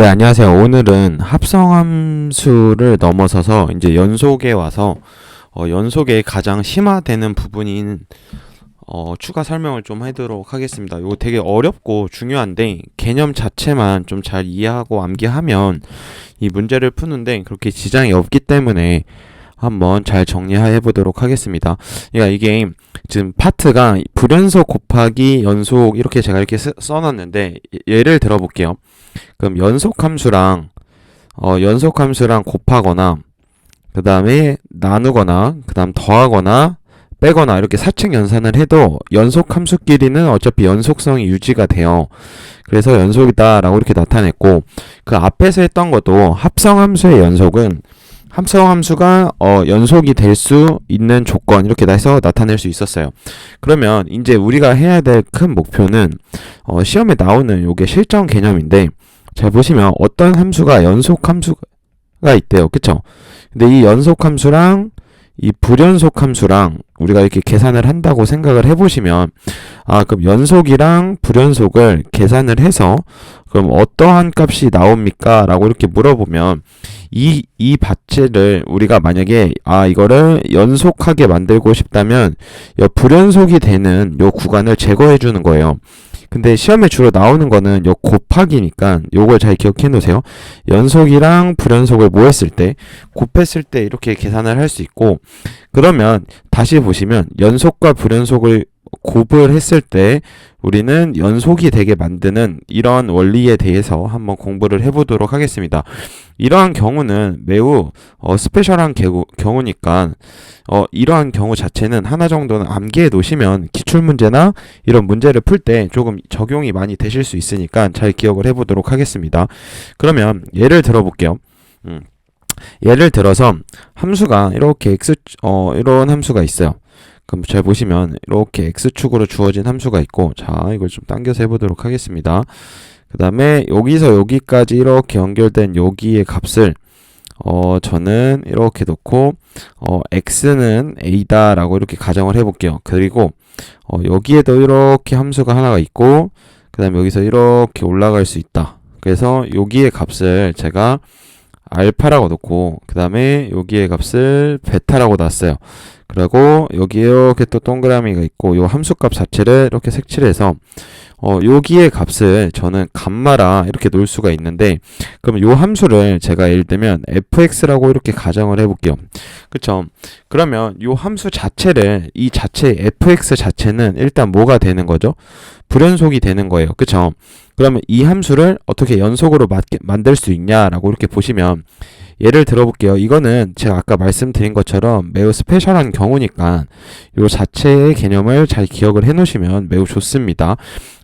네, 안녕하세요. 오늘은 합성함수를 넘어서서 이제 연속에 와서 어, 연속에 가장 심화되는 부분인 어, 추가 설명을 좀 하도록 하겠습니다. 이거 되게 어렵고 중요한데 개념 자체만 좀 잘 이해하고 암기하면 이 문제를 푸는데 그렇게 지장이 없기 때문에 한번 잘 정리해 보도록 하겠습니다. 그러니까 이게 지금 파트가 불연속 곱하기 연속 이렇게 제가 이렇게 쓰- 써놨는데 예- 예를 들어 볼게요. 그럼 연속 함수랑 어, 연속 함수랑 곱하거나 그 다음에 나누거나 그 다음 더하거나 빼거나 이렇게 사칙 연산을 해도 연속 함수끼리는 어차피 연속성이 유지가 돼요. 그래서 연속이다 라고 이렇게 나타냈고 그 앞에서 했던 것도 합성 함수의 연속은 합성 함수가 어, 연속이 될 수 있는 조건 이렇게 해서 나타낼 수 있었어요. 그러면 이제 우리가 해야 될 큰 목표는 어, 시험에 나오는 요게 실전 개념인데 잘 보시면 어떤 함수가 연속 함수가 있대요. 그쵸? 근데 이 연속 함수랑 이 불연속 함수랑 우리가 이렇게 계산을 한다고 생각을 해보시면 아 그럼 연속이랑 불연속을 계산을 해서 그럼 어떠한 값이 나옵니까? 라고 이렇게 물어보면 이, 이 받체를 우리가 만약에 아 이거를 연속하게 만들고 싶다면 요 불연속이 되는 요 구간을 제거해 주는 거예요. 근데 시험에 주로 나오는 거는 요 곱하기니까 요걸 잘 기억해 놓으세요. 연속이랑 불연속을 뭐 했을 때 곱했을 때 이렇게 계산을 할 수 있고 그러면 다시 보시면 연속과 불연속을 곱을 했을 때 우리는 연속이 되게 만드는 이런 원리에 대해서 한번 공부를 해보도록 하겠습니다. 이러한 경우는 매우 어, 스페셜한 경우, 경우니까 어, 이러한 경우 자체는 하나 정도는 암기해 놓으시면 기출 문제나 이런 문제를 풀 때 조금 적용이 많이 되실 수 있으니까 잘 기억을 해보도록 하겠습니다. 그러면 예를 들어볼게요. 음. 예를 들어서 함수가 이렇게 x 어 이런 함수가 있어요. 그럼 잘 보시면 이렇게 x축으로 주어진 함수가 있고 자 이걸 좀 당겨서 해보도록 하겠습니다. 그 다음에 여기서 여기까지 이렇게 연결된 여기의 값을 어 저는 이렇게 놓고 어 x는 a다 라고 이렇게 가정을 해볼게요. 그리고 어 여기에도 이렇게 함수가 하나가 있고 그 다음에 여기서 이렇게 올라갈 수 있다. 그래서 여기의 값을 제가 알파라고 놓고 그 다음에 여기의 값을 베타라고 놨어요. 그리고 여기 이렇게 또 동그라미가 있고 요 함수값 자체를 이렇게 색칠해서 어 여기의 값을 저는 감마라 이렇게 놓을 수가 있는데 그럼 요 함수를 제가 예를 들면 fx라고 이렇게 가정을 해볼게요. 그쵸? 그러면 요 함수 자체를 이 자체 fx 자체는 일단 뭐가 되는 거죠? 불연속이 되는 거예요. 그쵸? 그러면 이 함수를 어떻게 연속으로 마- 만들 수 있냐라고 이렇게 보시면 예를 들어볼게요. 이거는 제가 아까 말씀드린 것처럼 매우 스페셜한 경우니까 요 자체의 개념을 잘 기억을 해 놓으시면 매우 좋습니다.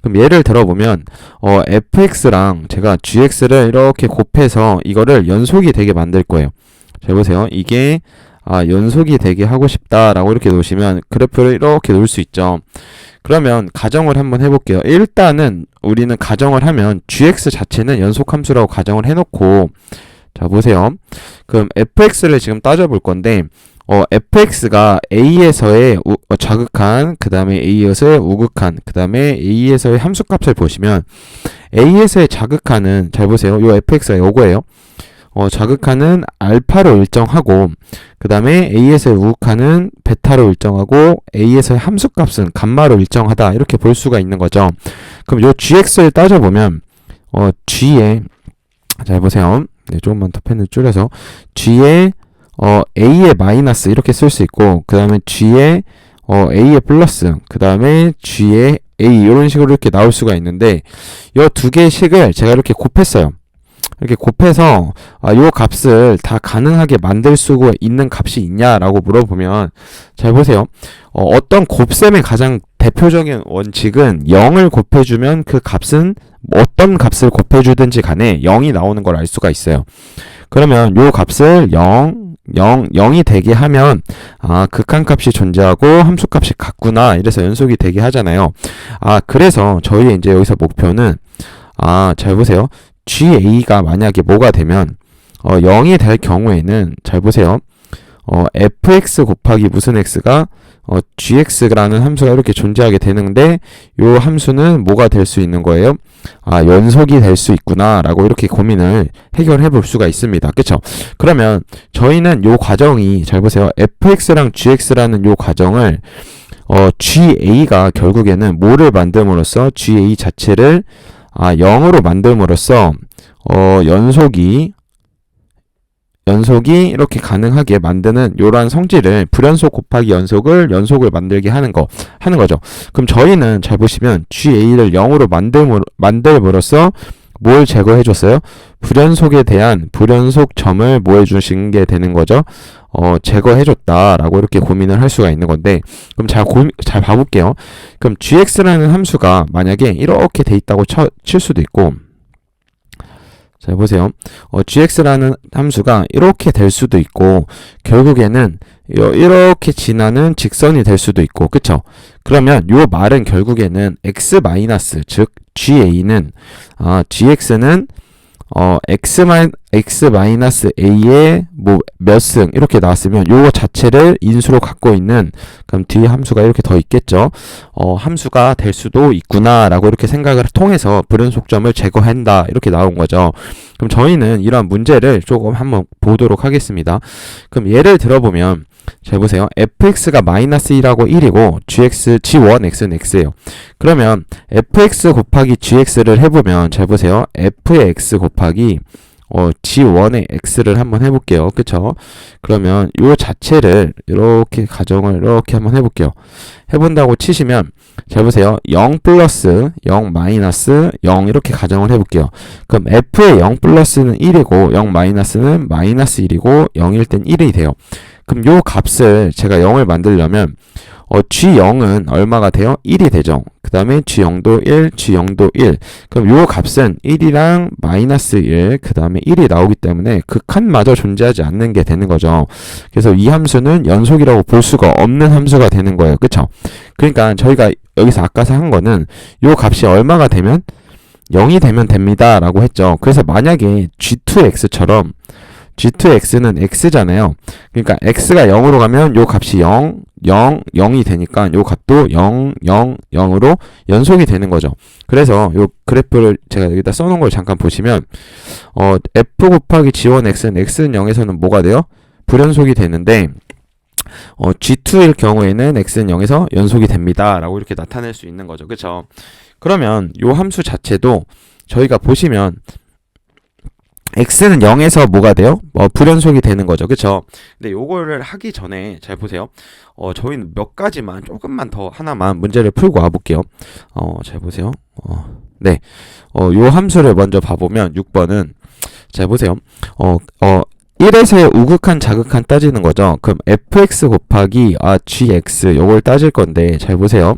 그럼 예를 들어보면 어, fx랑 제가 gx를 이렇게 곱해서 이거를 연속이 되게 만들 거예요. 잘 보세요. 이게 아, 연속이 되게 하고 싶다라고 이렇게 놓으시면 그래프를 이렇게 놓을 수 있죠. 그러면 가정을 한번 해볼게요. 일단은 우리는 가정을 하면 gx 자체는 연속 함수라고 가정을 해놓고 자 보세요. 그럼 fx를 지금 따져볼 건데 어, fx가 a에서의 우, 어, 자극한 그 다음에 a에서의 우극한 그 다음에 a에서의 함수값을 보시면 a에서의 자극한은 잘 보세요. 요 fx가 요거예요. 어, 자극하는 알파로 일정하고 그 다음에 a에서의 우극한은 베타로 일정하고 a에서의 함수값은 감마로 일정하다 이렇게 볼 수가 있는 거죠. 그럼 요 gx를 따져보면 어, g에 잘 보세요. 네, 조금만 더 펜을 줄여서 g에 어, a의 마이너스 이렇게 쓸 수 있고 그 다음에 g에 어, a의 플러스 그 다음에 g에 a 이런 식으로 이렇게 나올 수가 있는데 이 두 개의 식을 제가 이렇게 곱했어요. 이렇게 곱해서 아, 요 값을 다 가능하게 만들 수 있는 값이 있냐라고 물어보면 잘 보세요. 어, 어떤 곱셈의 가장 대표적인 원칙은 0을 곱해주면 그 값은 어떤 값을 곱해주든지 간에 0이 나오는 걸 알 수가 있어요. 그러면 요 값을 0, 0, 0이 되게 하면 아, 극한값이 존재하고 함수값이 같구나. 이래서 연속이 되게 하잖아요. 아, 그래서 저희 이제 여기서 목표는 아, 잘 보세요. GA가 만약에 뭐가 되면 어, 0이 될 경우에는 잘 보세요. 어, fx 곱하기 무슨 x가 어, gx라는 함수가 이렇게 존재하게 되는데 요 함수는 뭐가 될 수 있는 거예요? 아, 연속이 될 수 있구나라고 이렇게 고민을 해결해 볼 수가 있습니다. 그쵸? 그러면 저희는 요 과정이 잘 보세요. fx랑 gx라는 요 과정을 어, GA가 결국에는 뭐를 만듦으로써 GA 자체를 아, 0으로 만듦으로써 어, 연속이 연속이 이렇게 가능하게 만드는 이러한 성질을 불연속 곱하기 연속을 연속을 만들게 하는 거 하는 거죠. 그럼 저희는 잘 보시면 GA를 0으로 만듦으로 만들므로써 뭘 제거해 줬어요? 불연속에 대한 불연속 점을 뭐 해주신 게 되는 거죠? 어, 제거해 줬다라고 이렇게 고민을 할 수가 있는 건데, 그럼 잘 고, 잘 봐볼게요. 그럼 gx라는 함수가 만약에 이렇게 돼 있다고 쳐, 칠 수도 있고, 자, 보세요. 어, gx라는 함수가 이렇게 될 수도 있고, 결국에는 요- 이렇게 지나는 직선이 될 수도 있고, 그쵸? 그러면 요 말은 결국에는 x 마이너스, 즉, ga는, 아, gx는, 어, x 마 x 마이 너스 a의 뭐 몇 승, 이렇게 나왔으면 요거 자체를 인수로 갖고 있는, 그럼 뒤에 함수가 이렇게 더 있겠죠? 어, 함수가 될 수도 있구나라고 이렇게 생각을 통해서 불연속점을 제거한다 이렇게 나온 거죠. 그럼 저희는 이러한 문제를 조금 한번 보도록 하겠습니다. 그럼 예를 들어보면 잘 보세요. fx가 마이너스 1하고 1이고 gx, g1x는 x예요. 그러면 fx 곱하기 gx를 해보면 잘 보세요. f의 x 곱하기 어, g1의 x를 한번 해볼게요. 그쵸? 그러면 요 자체를 이렇게 가정을 이렇게 한번 해볼게요. 해본다고 치시면 잘 보세요. 0 플러스 0 마이너스 0 이렇게 가정을 해볼게요. 그럼 f의 0 플러스는 1이고 0 마이너스는 마이너스 1이고 0일 땐 1이 돼요. 그럼 요 값을 제가 0을 만들려면 어, G0은 얼마가 돼요? 1이 되죠. 그 다음에 G0도 1, G0도 1. 그럼 요 값은 1이랑 마이너스 1, 그 다음에 1이 나오기 때문에 극한마저 존재하지 않는 게 되는 거죠. 그래서 이 함수는 연속이라고 볼 수가 없는 함수가 되는 거예요. 그쵸? 그러니까 저희가 여기서 아까 한 거는 요 값이 얼마가 되면 0이 되면 됩니다. 라고 했죠. 그래서 만약에 G2x처럼 G2x는 x잖아요. 그러니까 x가 0으로 가면 요 값이 0, 0, 0이 되니까 요 값도 0, 0, 0으로 연속이 되는 거죠. 그래서 요 그래프를 제가 여기다 써놓은 걸 잠깐 보시면 어, f 곱하기 g1x는 x는 0에서는 뭐가 돼요? 불연속이 되는데 어, g2일 경우에는 x는 0에서 연속이 됩니다. 라고 이렇게 나타낼 수 있는 거죠. 그쵸? 그러면 요 함수 자체도 저희가 보시면 x는 0에서 뭐가 돼요? 어, 불연속이 되는 거죠. 그쵸? 근데 요거를 하기 전에 잘 보세요. 어, 저희는 몇 가지만 조금만 더 하나만 문제를 풀고 와볼게요. 어, 잘 보세요. 어, 네. 어, 요 함수를 먼저 봐보면 6번은 잘 보세요. 어, 어, 1에서의 우극한 자극한 따지는 거죠. 그럼 fx 곱하기 아 gx 요걸 따질 건데 잘 보세요.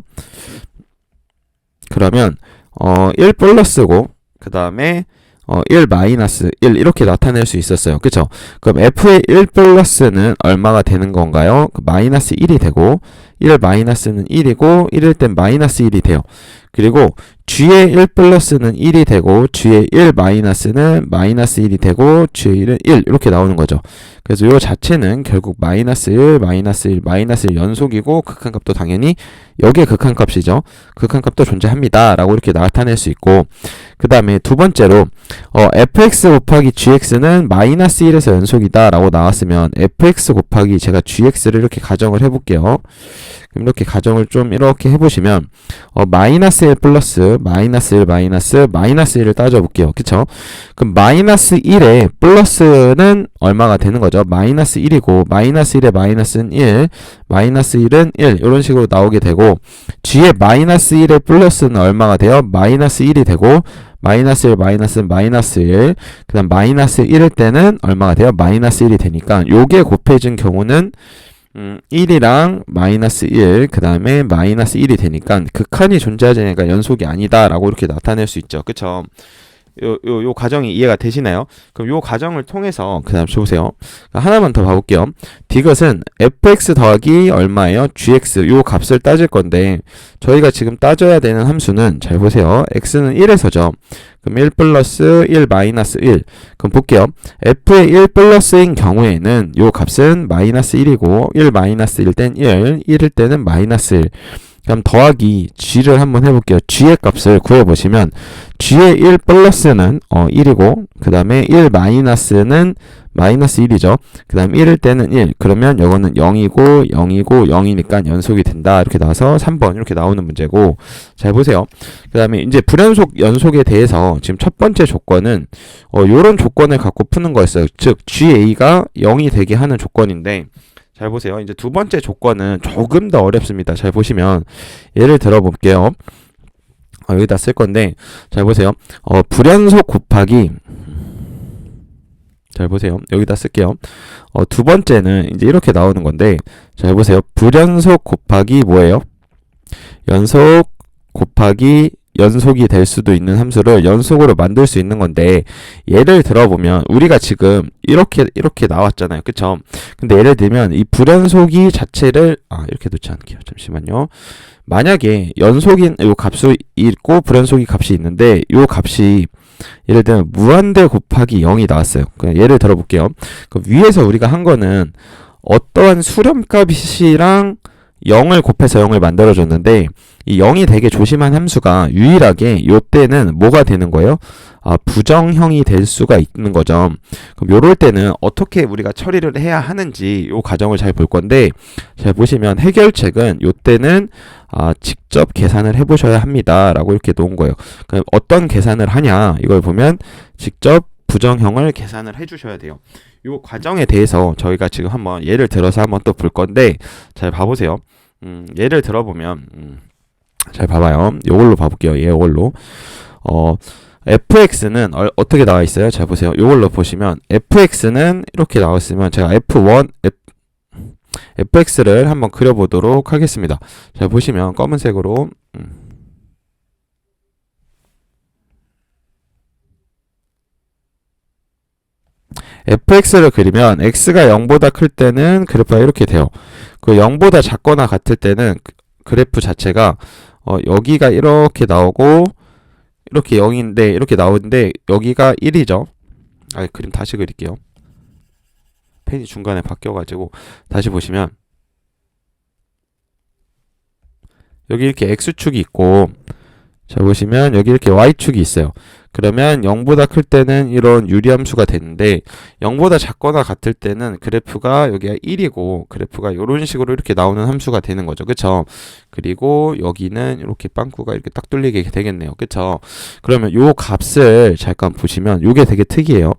그러면 어, 1 플러스고 그 다음에 어, 1 마이너스 1 이렇게 나타낼 수 있었어요. 그쵸? 그럼 f의 1 플러스는 얼마가 되는 건가요? 그 마이너스 1이 되고 1 마이너스는 1이고 1일 땐 마이너스 1이 돼요. 그리고 g의 1 플러스는 1이 되고 g의 1 마이너스는 마이너스 1이 되고 g의 1은 1 이렇게 나오는 거죠. 그래서 이 자체는 결국 마이너스 1, 마이너스 1, 마이너스 1 연속이고 극한값도 당연히 여기에 극한값이죠. 극한값도 존재합니다. 라고 이렇게 나타낼 수 있고 그 다음에 두 번째로 어, fx 곱하기 gx는 마이너스 1에서 연속이다 라고 나왔으면 fx 곱하기 제가 gx를 이렇게 가정을 해볼게요. 이렇게 가정을 좀 이렇게 해보시면 어, 마이너스 1 플러스 마이너스 1 마이너스 마이너스 1을 따져볼게요. 그쵸? 그럼 마이너스 1에 플러스는 얼마가 되는 거죠? 마이너스 1이고 마이너스 1에 마이너스는 1 마이너스 1은 1 이런 식으로 나오게 되고 g의 마이너스 1에 플러스는 얼마가 돼요? 마이너스 1이 되고 마이너스 1 마이너스 마이너스 1 그 다음 마이너스 1일 때는 얼마가 돼요? 마이너스 1이 되니까 요게 곱해진 경우는 음, 1이랑 마이너스 1, 그 다음에 마이너스 1이 되니까 극한이 존재하지 않으니까 연속이 아니다 라고 이렇게 나타낼 수 있죠. 그쵸? 요, 요, 요 과정이 이해가 되시나요? 그럼 요 과정을 통해서 그 다음 보세요. 하나만 더 봐볼게요. 디귿은 fx 더하기 얼마예요? gx 요 값을 따질 건데 저희가 지금 따져야 되는 함수는 잘 보세요. x는 1에서죠. 그럼 1 플러스 1 마이너스 1 그럼 볼게요. f의 1 플러스인 경우에는 요 값은 마이너스 1이고 1 마이너스 1 땐 1, 1일 때는 마이너스 1 그럼 더하기 g를 한번 해볼게요. g의 값을 구해보시면 g의 1 플러스는 어 1이고 그 다음에 1 마이너스는 마이너스 1이죠. 그 다음 1일 때는 1 그러면 이거는 0이고 0이고 0이니까 연속이 된다 이렇게 나와서 3번 이렇게 나오는 문제고 잘 보세요. 그 다음에 이제 불연속 연속에 대해서 지금 첫 번째 조건은 어 요런 조건을 갖고 푸는 거였어요. 즉 GA가 0이 되게 하는 조건인데 잘 보세요. 이제 두 번째 조건은 조금 더 어렵습니다. 잘 보시면 예를 들어 볼게요. 어, 여기다 쓸 건데 잘 보세요. 어, 불연속 곱하기 잘 보세요. 여기다 쓸게요. 어, 두 번째는 이제 이렇게 나오는 건데 잘 보세요. 불연속 곱하기 뭐예요? 연속 곱하기 연속이 될 수도 있는 함수를 연속으로 만들 수 있는 건데 예를 들어보면 우리가 지금 이렇게 이렇게 나왔잖아요. 그쵸? 근데 예를 들면 이 불연속이 자체를 아 이렇게 놓지 않을게요. 잠시만요. 만약에 연속인 요 값이 있고 불연속이 값이 있는데 요 값이 예를 들면 무한대 곱하기 0이 나왔어요. 예를 들어볼게요. 그 위에서 우리가 한 거는 어떠한 수렴값이랑 0을 곱해서 0을 만들어줬는데 이 0이 되게 조심한 함수가 유일하게 요때는 뭐가 되는 거예요? 아, 부정형이 될 수가 있는 거죠. 그럼 요럴 때는 어떻게 우리가 처리를 해야 하는지 요 과정을 잘 볼 건데 잘 보시면 해결책은 요때는 아, 직접 계산을 해 보셔야 합니다 라고 이렇게 놓은 거예요. 그럼 어떤 계산을 하냐 이걸 보면 직접 부정형을 계산을 해 주셔야 돼요. 요 과정에 대해서 저희가 지금 한번 예를 들어서 한번 또 볼 건데 잘 봐 보세요. 음, 예를 들어보면 음, 잘 봐봐요. 요걸로 봐볼게요. 이걸로 어 fx는 어, 떻게 나와 있어요? 잘 보세요. 요걸로 보시면 fx는 이렇게 나왔으면 제가 f1 f, fx를 한번 그려보도록 하겠습니다. 잘 보시면 검은색으로 음. fx를 그리면 x가 0보다 클 때는 그래프가 이렇게 돼요. 그 0보다 작거나 같을 때는 그 그래프 자체가 어, 여기가 이렇게 나오고 이렇게 0인데 이렇게 나오는데 여기가 1이죠. 아, 그림 다시 그릴게요. 펜이 중간에 바뀌어 가지고 다시 보시면 여기 이렇게 x축이 있고 자 보시면 여기 이렇게 y축이 있어요. 그러면 0보다 클 때는 이런 유리함수가 되는데 0보다 작거나 같을 때는 그래프가 여기가 1이고 그래프가 이런 식으로 이렇게 나오는 함수가 되는 거죠. 그쵸? 그리고 여기는 이렇게 빵꾸가 이렇게 딱 뚫리게 되겠네요. 그쵸? 그러면 요 값을 잠깐 보시면 요게 되게 특이해요.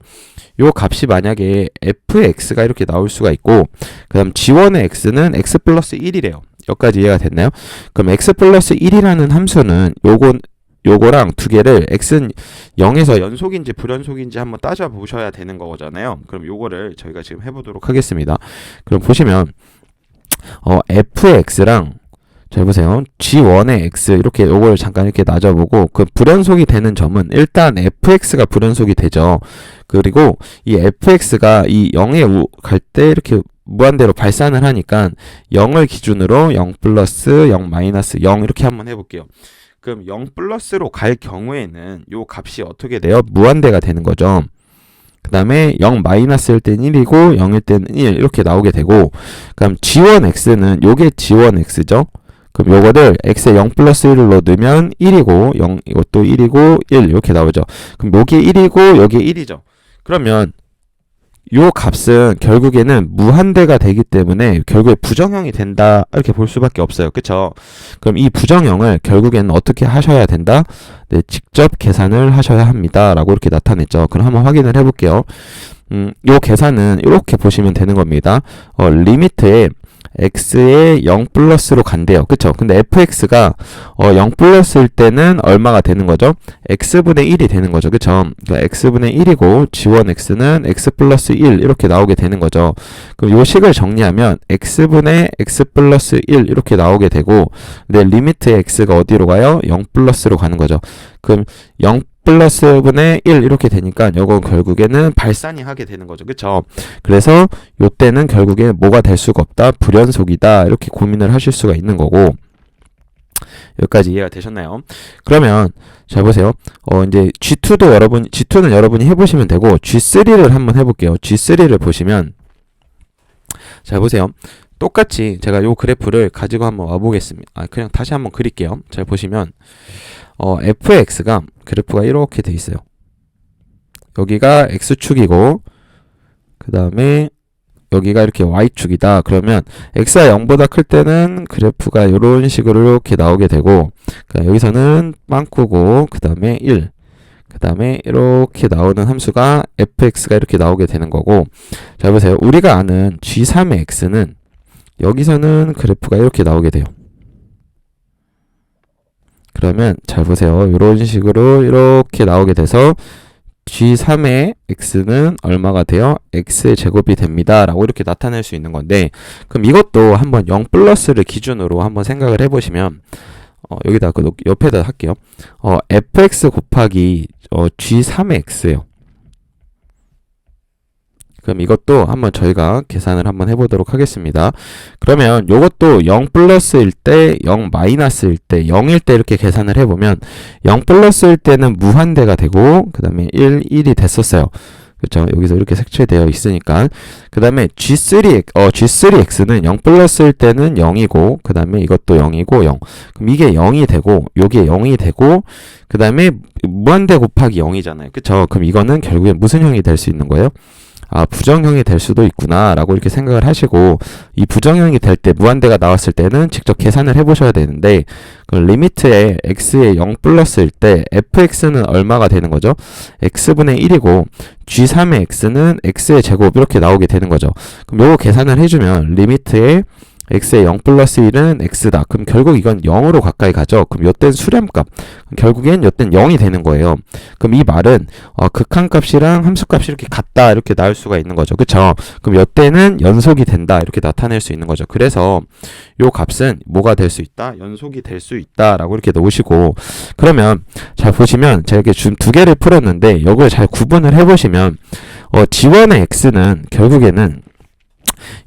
요 값이 만약에 fx가 이렇게 나올 수가 있고 그 다음 g1의 x는 x 플러스 1이래요. 여기까지 이해가 됐나요? 그럼 x 플러스 1이라는 함수는 요건 요거랑 두 개를 x는 0에서 연속인지 불연속인지 한번 따져 보셔야 되는 거잖아요. 그럼 요거를 저희가 지금 해보도록 하겠습니다. 그럼 보시면 어, fx랑 잘 보세요. g1의 x 이렇게 요걸 잠깐 이렇게 나눠보고 그 불연속이 되는 점은 일단 fx가 불연속이 되죠. 그리고 이 fx가 이 0에 갈 때 이렇게 무한대로 발산을 하니까 0을 기준으로 0 플러스 0 마이너스 0 이렇게 한번 해볼게요. 그럼 0 플러스로 갈 경우에는 요 값이 어떻게 돼요? 무한대가 되는 거죠. 그 다음에 0 마이너스일 땐 1이고 0일 때는 1 이렇게 나오게 되고 그럼 g1x는 요게 g1x죠. 그럼 요거를 x에 0 플러스 1로 넣으면 1이고 0 이것도 1이고 1 이렇게 나오죠. 그럼 요게 1이고 여기 1이죠. 그러면 요 값은 결국에는 무한대가 되기 때문에 결국에 부정형이 된다 이렇게 볼 수밖에 없어요. 그쵸? 그럼 이 부정형을 결국에는 어떻게 하셔야 된다? 네, 직접 계산을 하셔야 합니다. 라고 이렇게 나타냈죠. 그럼 한번 확인을 해볼게요. 음, 요 계산은 이렇게 보시면 되는 겁니다. 어, 리미트에 x에 0 플러스로 간대요. 그쵸? 근데 fx가 어, 0 플러스일 때는 얼마가 되는 거죠? x분의 1이 되는 거죠. 그쵸? 그러니까 x분의 1이고 g1x는 x 플러스 1 이렇게 나오게 되는 거죠. 그럼 요 식을 정리하면 x분의 x 플러스 1 이렇게 나오게 되고 근데 리미트의 x가 어디로 가요? 0 플러스로 가는 거죠. 그럼 0 플러스 분의 1 이렇게 되니까 요건 결국에는 발산이 하게 되는 거죠. 그쵸? 그래서 요때는 결국에 뭐가 될 수가 없다. 불연속이다. 이렇게 고민을 하실 수가 있는 거고 여기까지 이해가 되셨나요? 그러면 자 보세요. 어 이제 G2도 여러분 G2는 여러분이 해 보시면 되고 G3를 한번 해 볼게요. G3를 보시면 자 보세요. 똑같이 제가 요 그래프를 가지고 한번 와 보겠습니다. 아 그냥 다시 한번 그릴게요. 잘 보시면 어 fx가 그래프가 이렇게 돼 있어요. 여기가 x축이고 그 다음에 여기가 이렇게 y축이다. 그러면 x가 0보다 클 때는 그래프가 이런 식으로 이렇게 나오게 되고 여기서는 빵꾸고 그 다음에 1. 그 다음에 이렇게 나오는 함수가 fx가 이렇게 나오게 되는 거고 자 보세요. 우리가 아는 g3의 x는 여기서는 그래프가 이렇게 나오게 돼요. 그러면 잘 보세요. 이런 식으로 이렇게 나오게 돼서 G3의 x는 얼마가 돼요? x의 제곱이 됩니다. 라고 이렇게 나타낼 수 있는 건데 그럼 이것도 한번 0 플러스를 기준으로 한번 생각을 해보시면 어, 여기다 그 옆에다 할게요. 어, fx 곱하기 어, G3의 x예요. 그럼 이것도 한번 저희가 계산을 한번 해보도록 하겠습니다. 그러면 이것도 0 플러스일 때, 0 마이너스일 때, 0일 때 이렇게 계산을 해보면 0 플러스일 때는 무한대가 되고 그 다음에 1, 1이 됐었어요. 그렇죠? 여기서 이렇게 색칠되어 있으니까 그 다음에 G3, 어, G3X는 0 플러스일 때는 0이고 그 다음에 이것도 0이고 0 그럼 이게 0이 되고 요게 0이 되고 그 다음에 무한대 곱하기 0이잖아요 그쵸? 그럼 이거는 결국에 무슨 형이 될 수 있는 거예요? 아, 부정형이 될 수도 있구나, 라고 이렇게 생각을 하시고, 이 부정형이 될 때, 무한대가 나왔을 때는 직접 계산을 해보셔야 되는데, 그 리미트에 x에 0 플러스일 때, fx는 얼마가 되는 거죠? x분의 1이고, g3의 x는 x의 제곱, 이렇게 나오게 되는 거죠. 그럼 요거 계산을 해주면, 리미트에 x의 0 플러스 1은 x다. 그럼 결국 이건 0으로 가까이 가죠. 그럼 요땐 수렴값. 결국엔 요땐 0이 되는 거예요. 그럼 이 말은 어, 극한값이랑 함수값이 이렇게 같다. 이렇게 나올 수가 있는 거죠. 그쵸? 그럼 요때는 연속이 된다. 이렇게 나타낼 수 있는 거죠. 그래서 요 값은 뭐가 될 수 있다? 연속이 될 수 있다. 라고 이렇게 놓으시고 그러면 잘 보시면 제가 이렇게 지금 두 개를 풀었는데 이걸 잘 구분을 해보시면 어, 지원의 x는 결국에는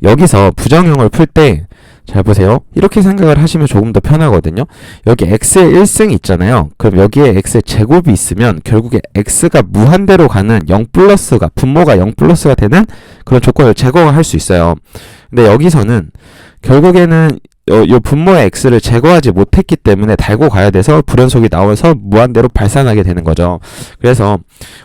여기서 부정형을 풀 때 잘 보세요. 이렇게 생각을 하시면 조금 더 편하거든요. 여기 x의 1승이 있잖아요. 그럼 여기에 x의 제곱이 있으면 결국에 x가 무한대로 가는 0 플러스가 분모가 0 플러스가 되는 그런 조건을 제거할 수 있어요. 근데 여기서는 결국에는 요, 요 분모의 x를 제거하지 못했기 때문에 달고 가야 돼서 불연속이 나와서 무한대로 발산하게 되는 거죠. 그래서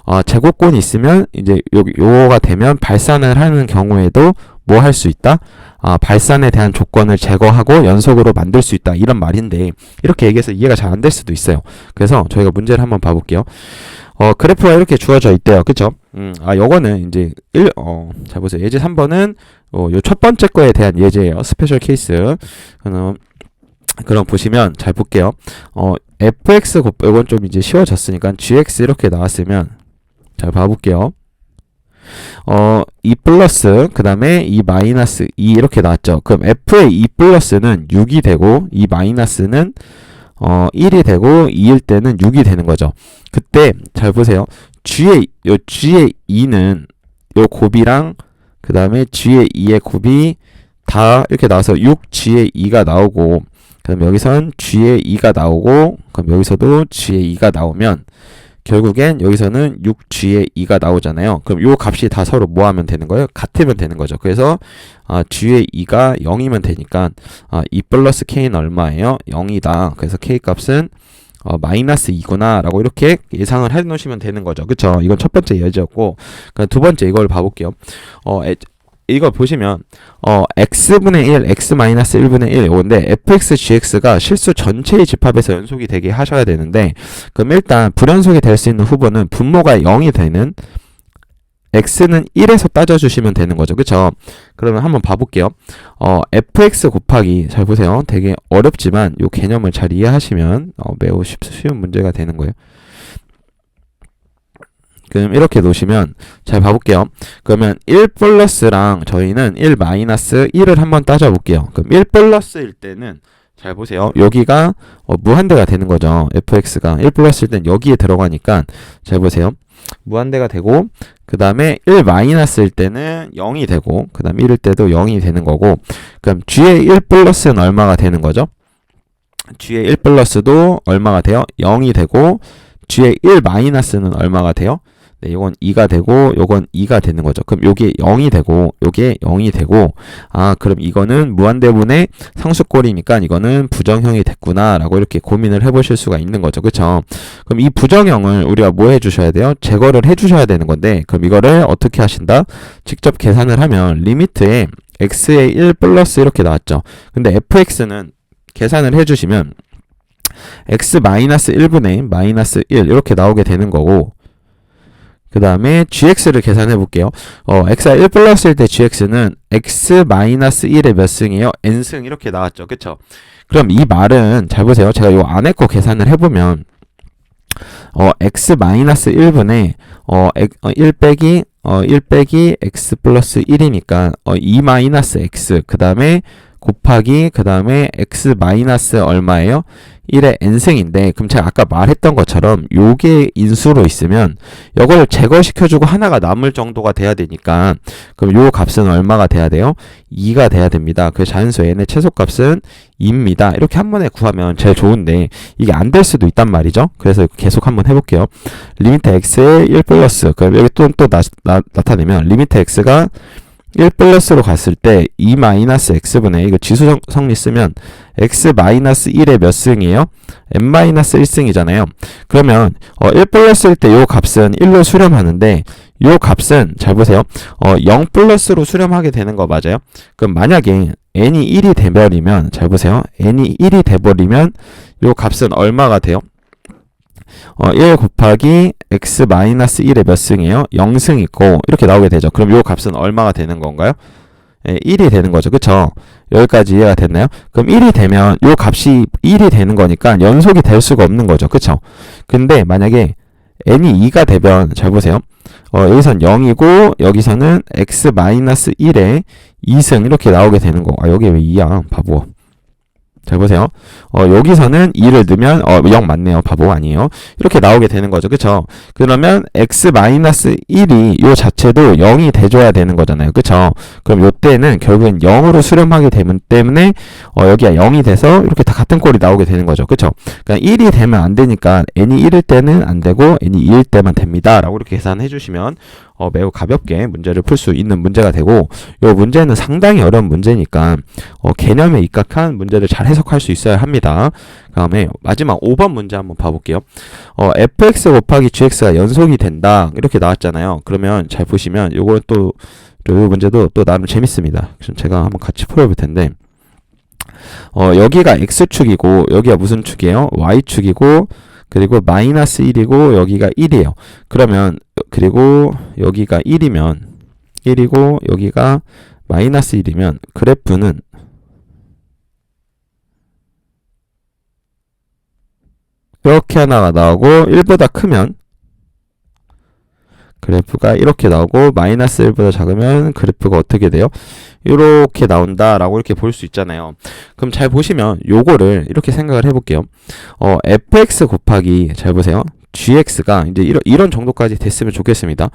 어, 제곱권이 있으면 이제 요, 요거가 되면 발산을 하는 경우에도 뭐 할 수 있다? 아, 발산에 대한 조건을 제거하고 연속으로 만들 수 있다. 이런 말인데 이렇게 얘기해서 이해가 잘 안 될 수도 있어요. 그래서 저희가 문제를 한번 봐볼게요. 어, 그래프가 이렇게 주어져 있대요. 그쵸? 음, 아, 요거는 이제 1, 어, 자 보세요. 예제 3번은 어, 요 첫 번째 거에 대한 예제예요. 스페셜 케이스. 그럼 그럼 보시면 잘 볼게요. 어, fx 곱 이건 좀 이제 쉬워졌으니까 gx 이렇게 나왔으면 잘 봐볼게요. 어, 2 플러스, 그 다음에 2 마이너스 2 이렇게 나왔죠. 그럼 f의 2 플러스는 6이 되고, 2 마이너스는 어, 1이 되고, 2일 때는 6이 되는 거죠. 그때, 잘 보세요. g의, 요 g의 2는 요 곱이랑, 그 다음에 g의 2의 곱이 다 이렇게 나와서 6g의 2가 나오고, 그럼 여기선 g의 2가 나오고, 그럼 여기서도 g의 2가 나오면, 결국엔 여기서는 6g의 2가 나오잖아요. 그럼 요 값이 다 서로 뭐 하면 되는 거예요? 같으면 되는 거죠. 그래서 아, g의 2가 0이면 되니까 아, 2 플러스 k는 얼마예요? 0이다. 그래서 k 값은 어, 마이너스 2구나 라고 이렇게 예상을 해 놓으시면 되는 거죠. 그쵸? 이건 첫 번째 예제였고 두 번째 이걸 봐볼게요. 어, 이거 보시면 어 x분의 1, x-1분의 1 이건데 fx, gx가 실수 전체의 집합에서 연속이 되게 하셔야 되는데 그럼 일단 불연속이 될 수 있는 후보는 분모가 0이 되는 x는 1에서 따져주시면 되는 거죠. 그쵸? 그러면 한번 봐볼게요. 어, fx 곱하기, 잘 보세요. 되게 어렵지만 이 개념을 잘 이해하시면 어, 매우 쉽, 쉬운 문제가 되는 거예요. 그럼 이렇게 놓으시면 잘 봐볼게요. 그러면 1 플러스랑 저희는 1 마이너스 1을 한번 따져볼게요. 그럼 1 플러스일 때는 잘 보세요. 여기가 어, 무한대가 되는 거죠. fx가 1 플러스일 땐 여기에 들어가니까 잘 보세요. 무한대가 되고 그 다음에 1 마이너스일 때는 0이 되고 그 다음에 1일 때도 0이 되는 거고 그럼 g의 1 플러스는 얼마가 되는 거죠? g의 1 플러스도 얼마가 돼요? 0이 되고 g의 1 마이너스는 얼마가 돼요? 네, 요건 2가 되고 요건 2가 되는 거죠. 그럼 요게 0이 되고 요게 0이 되고 아, 그럼 이거는 무한대분의 상수꼴이니까 이거는 부정형이 됐구나라고 이렇게 고민을 해 보실 수가 있는 거죠. 그렇죠? 그럼 이 부정형을 우리가 뭐 해 주셔야 돼요? 제거를 해 주셔야 되는 건데 그럼 이거를 어떻게 하신다? 직접 계산을 하면 리미트에 x의 1 플러스 이렇게 나왔죠. 근데 fx는 계산을 해 주시면 x 마이너스 1분의 마이너스 1 이렇게 나오게 되는 거고 그 다음에 gx를 계산해 볼게요. 어, x가 1 플러스일 때 gx는 x 마이너스 1의 몇 승이에요? n승 이렇게 나왔죠. 그쵸? 그럼 이 말은 잘 보세요. 제가 요 안에 거 계산을 해보면 어, x 마이너스 1분의 어, 엑- 어, 1 빼기 어, 1 빼기 x 플러스 1이니까 어, 2 마이너스 x 그 다음에 곱하기 그 다음에 x 마이너스 얼마예요? 1의 n승인데 그럼 제가 아까 말했던 것처럼 요게 인수로 있으면 이걸 제거시켜주고 하나가 남을 정도가 돼야 되니까 그럼 요 값은 얼마가 돼야 돼요? 2가 돼야 됩니다. 그 자연수 n의 최소값은 2입니다. 이렇게 한 번에 구하면 제일 좋은데 이게 안 될 수도 있단 말이죠. 그래서 계속 한번 해볼게요. 리미트 x의 1 플러스 그럼 여기 또, 또 나타내면 리미트 x가 1 플러스로 갔을 때 2 마이너스 x분의 이거 지수 성- 성리 쓰면 x 마이너스 1의 몇 승이에요? n 마이너스 1승이잖아요. 그러면 어, 1 플러스일 때 요 값은 1로 수렴하는데 요 값은 잘 보세요. 어, 0 플러스로 수렴하게 되는 거 맞아요? 그럼 만약에 n이 1이 돼버리면 잘 보세요. n이 1이 돼버리면 요 값은 얼마가 돼요? 어, 1 곱하기 x 마이너스 1의 몇 승이에요? 0승 있고 이렇게 나오게 되죠. 그럼 요 값은 얼마가 되는 건가요? 예, 1이 되는 거죠. 그쵸? 여기까지 이해가 됐나요? 그럼 1이 되면 요 값이 1이 되는 거니까 연속이 될 수가 없는 거죠. 그쵸? 근데 만약에 n이 2가 되면 잘 보세요. 어, 여기선 0이고 여기서는 x 마이너스 1에 2승 이렇게 나오게 되는 거. 아, 여기 왜 2야? 바보. 잘 보세요. 어, 여기서는 2를 넣으면 어, 0 맞네요. 바보 아니에요. 이렇게 나오게 되는 거죠. 그쵸? 그러면 x 마이너스 1이 요 자체도 0이 돼줘야 되는 거잖아요. 그쵸? 그럼 요때는 결국엔 0으로 수렴하게 되면 때문에 어, 여기가 0이 돼서 이렇게 다 같은 꼴이 나오게 되는 거죠. 그쵸? 그러니까 1이 되면 안 되니까 n이 1일 때는 안 되고 n이 2일 때만 됩니다. 라고 이렇게 계산해 주시면 어, 매우 가볍게 문제를 풀 수 있는 문제가 되고 요 문제는 상당히 어려운 문제니까 어, 개념에 입각한 문제를 잘 해 석할 수 있어야 합니다. 다음에 마지막 5번 문제 한번 봐볼게요. 어, fx 곱하기 gx가 연속이 된다 이렇게 나왔잖아요. 그러면 잘 보시면 요거 또, 요 문제도 또 나름 재밌습니다. 그럼 제가 한번 같이 풀어볼 텐데 어, 여기가 x축이고 여기가 무슨 축이에요? y축이고 그리고 마이너스 1이고 여기가 1이에요. 그러면 그리고 여기가 1이면 1이고 여기가 마이너스 1이면 그래프는 이렇게 하나가 나오고 1보다 크면 그래프가 이렇게 나오고 마이너스 1보다 작으면 그래프가 어떻게 돼요? 이렇게 나온다라고 이렇게 볼 수 있잖아요. 그럼 잘 보시면 요거를 이렇게 생각을 해볼게요. 어, fx 곱하기 잘 보세요. gx가 이제 이런, 이런 정도까지 됐으면 좋겠습니다.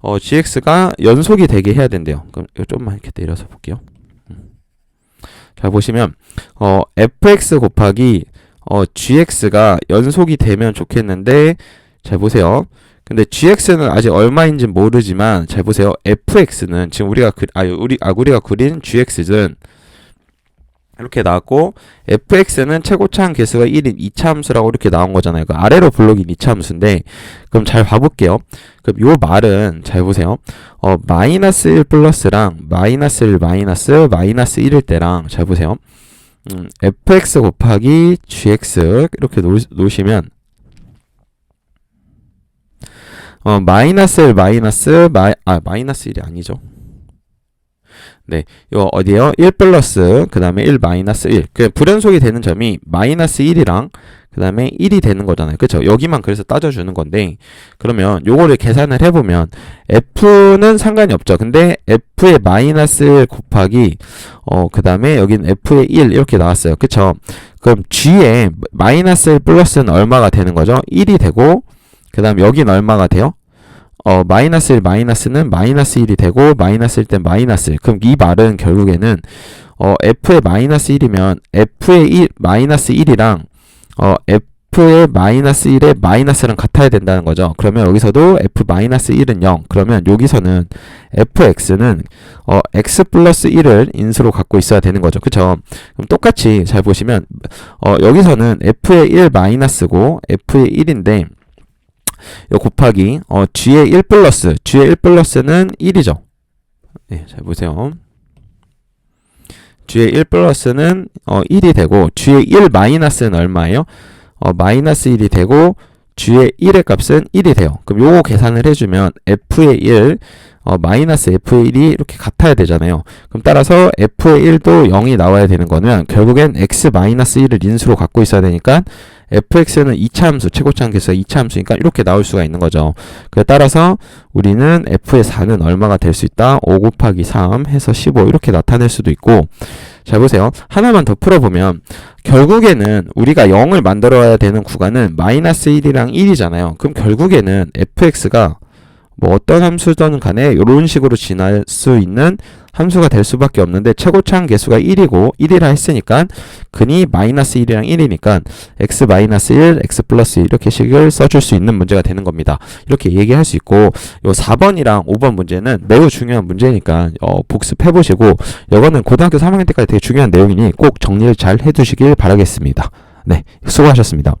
어, gx가 연속이 되게 해야 된대요. 그럼 이거 좀만 이렇게 내려서 볼게요. 음. 잘 보시면 어, fx 곱하기 어, gx가 연속이 되면 좋겠는데 잘 보세요. 근데 gx는 아직 얼마인지 모르지만 잘 보세요. fx는 지금 우리가 그, 아 우리 아 우리가 그린 gx는 이렇게 나왔고 fx는 최고차항 개수가 1인 2차 함수라고 이렇게 나온 거잖아요. 그 아래로 블록인 2차 함수인데 그럼 잘 봐볼게요. 그럼 요 말은 잘 보세요. 어 마이너스 1 플러스랑 마이너스 1 마이너스 마이너스 1일 때랑 잘 보세요. 음, fx 곱하기 gx 이렇게 놓, 놓으 시면 어 마이너스 1 마이너스 마이 아 마이너스 1이 아니죠. 네, 이거 어디에요? 1 플러스 그 다음에 1 마이너스 1. 그 불연속이 되는 점이 마이너스 1이랑 그 다음에 1이 되는 거잖아요. 그쵸? 여기만 그래서 따져주는 건데, 그러면 요거를 계산을 해보면, F는 상관이 없죠. 근데 F의 마이너스 1 곱하기, 어, 그 다음에 여긴 F의 1 이렇게 나왔어요. 그쵸? 그럼 G의 마이너스 1 플러스는 얼마가 되는 거죠? 1이 되고, 그 다음 여긴 얼마가 돼요? 어, 마이너스 1 마이너스는 마이너스 1이 되고, 마이너스 1때 마이너스 1. 그럼 이 말은 결국에는, 어, F의 마이너스 1이면, F의 1, 마이너스 1이랑, 어, F의 마이너스 1의 마이너스랑 같아야 된다는 거죠. 그러면 여기서도 F 마이너스 1은 0. 그러면 여기서는 FX는, 어, X 플러스 1을 인수로 갖고 있어야 되는 거죠. 그쵸? 그럼 똑같이 잘 보시면, 어, 여기서는 F의 1 마이너스고, F의 1인데, 요 곱하기 어 g의 1 플러스 g의 1 플러스는 1이죠. 네, 잘 보세요. G의 1 플러스는 어 1이 되고 g의 1 마이너스는 얼마예요? 어 마이너스 1이 되고 g의 1의 값은 1이 돼요. 그럼 요거 계산을 해주면 f의 1 어, 마이너스 f의 1이 이렇게 같아야 되잖아요. 그럼 따라서 f의 1도 0이 나와야 되는 거는 결국엔 x 마이너스 1을 인수로 갖고 있어야 되니까 fx는 2차 함수, 최고차 함수에서 2차 함수니까 이렇게 나올 수가 있는 거죠. 그에 따라서 우리는 f의 4는 얼마가 될 수 있다? 5 곱하기 3 해서 15 이렇게 나타낼 수도 있고 잘 보세요. 하나만 더 풀어보면 결국에는 우리가 0을 만들어야 되는 구간은 마이너스 1이랑 1이잖아요. 그럼 결국에는 fx가 뭐 어떤 함수든 간에 이런 식으로 지날 수 있는 함수가 될 수밖에 없는데 최고차항 개수가 1이고 1이라 했으니까 근이 마이너스 1이랑 1이니까 x 마이너스 1, x 플러스 1 이렇게 식을 써줄 수 있는 문제가 되는 겁니다. 이렇게 얘기할 수 있고 요 4번이랑 5번 문제는 매우 중요한 문제니까 어, 복습해 보시고 이거는 고등학교 3학년 때까지 되게 중요한 내용이니 꼭 정리를 잘 해두시길 바라겠습니다. 네, 수고하셨습니다.